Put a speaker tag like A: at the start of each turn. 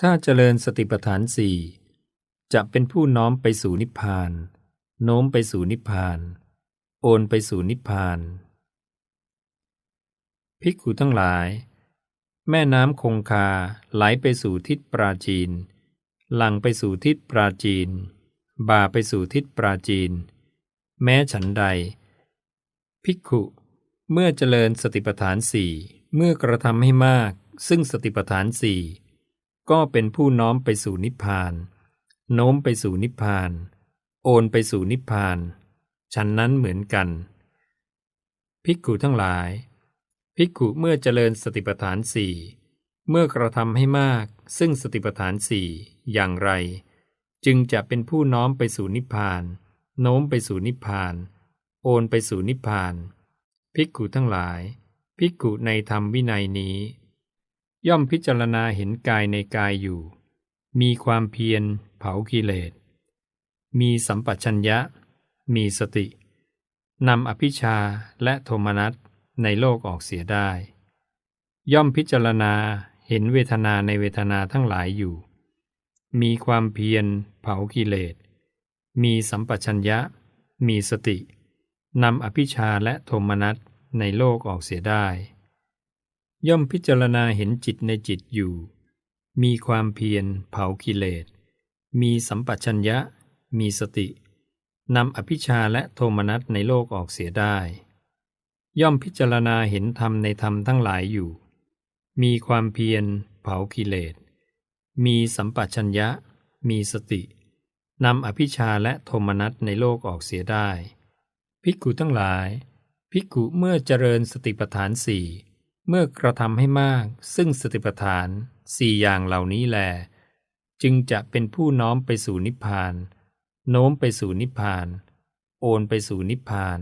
A: ถ้าเจริญสติปัฏฐานสี่จะเป็นผู้น้อมไปสู่นิพพาน โน้มไปสู่นิพพาน โอนไปสู่นิพพาน ภิกขุทั้งหลาย แม่น้ำคงคาไหลไปสู่ทิศปราจีน หลังไปสู่ทิศปราจีน บ่าไปสู่ทิศปราจีน แม้ฉันใด ภิกขุเมื่อเจริญสติปัฏฐานสี่เมื่อกระทำให้มาก ซึ่งสติปัฏฐานสี่ ก็เป็นผู้น้อมไปสู่นิพพาน โน้มไปสู่นิพพาน โอนไปสู่นิพพานฉันนั้นเหมือนกัน ภิกขุทั้งหลาย ภิกขุเมื่อเจริญสติปัฏฐานสี่เมื่อกระทำให้มาก ซึ่งสติปัฏฐานสี่อย่างไร จึงจะเป็นผู้น้อมไปสู่นิพพาน โน้มไปสู่นิพพาน โอนไปสู่นิพพาน ภิกขุทั้งหลาย ภิกขุในธรรมวินัยนี้ ย่อมพิจารณาเห็นกายในกายอยู่ มีความเพียร เผากิเลส มีสัมปชัญญะ มีสติ นำอภิชาและโทมนัสในโลกออกเสียได้ ย่อมพิจารณาเห็นเวทนาในเวทนาทั้งหลายอยู่ มีความเพียร เผากิเลส มีสัมปชัญญะ มีสติ นำอภิชาและโทมนัสในโลกออกเสียได้ ย่อมพิจารณาเห็นจิตในจิตอยู่ มีความเพียรเผากิเลส มีสัมปชัญญะ มีสติ นำอภิชาและโทมนัสในโลกออกเสียได้ ย่อมพิจารณาเห็นธรรมในธรรมทั้งหลายอยู่ มีความเพียรเผากิเลส มีสัมปชัญญะ มีสติ นำอภิชาและโทมนัสในโลกออกเสียได้ ภิกขุทั้งหลาย ภิกขุเมื่อเจริญสติปัฏฐานสี่ เมื่อกระทำให้มากซึ่งสติปัฏฐานสี่อย่างเหล่านี้แล จึงจะเป็นผู้น้อมไปสู่นิพพาน โน้มไปสู่นิพพาน โอนไปสู่นิพพาน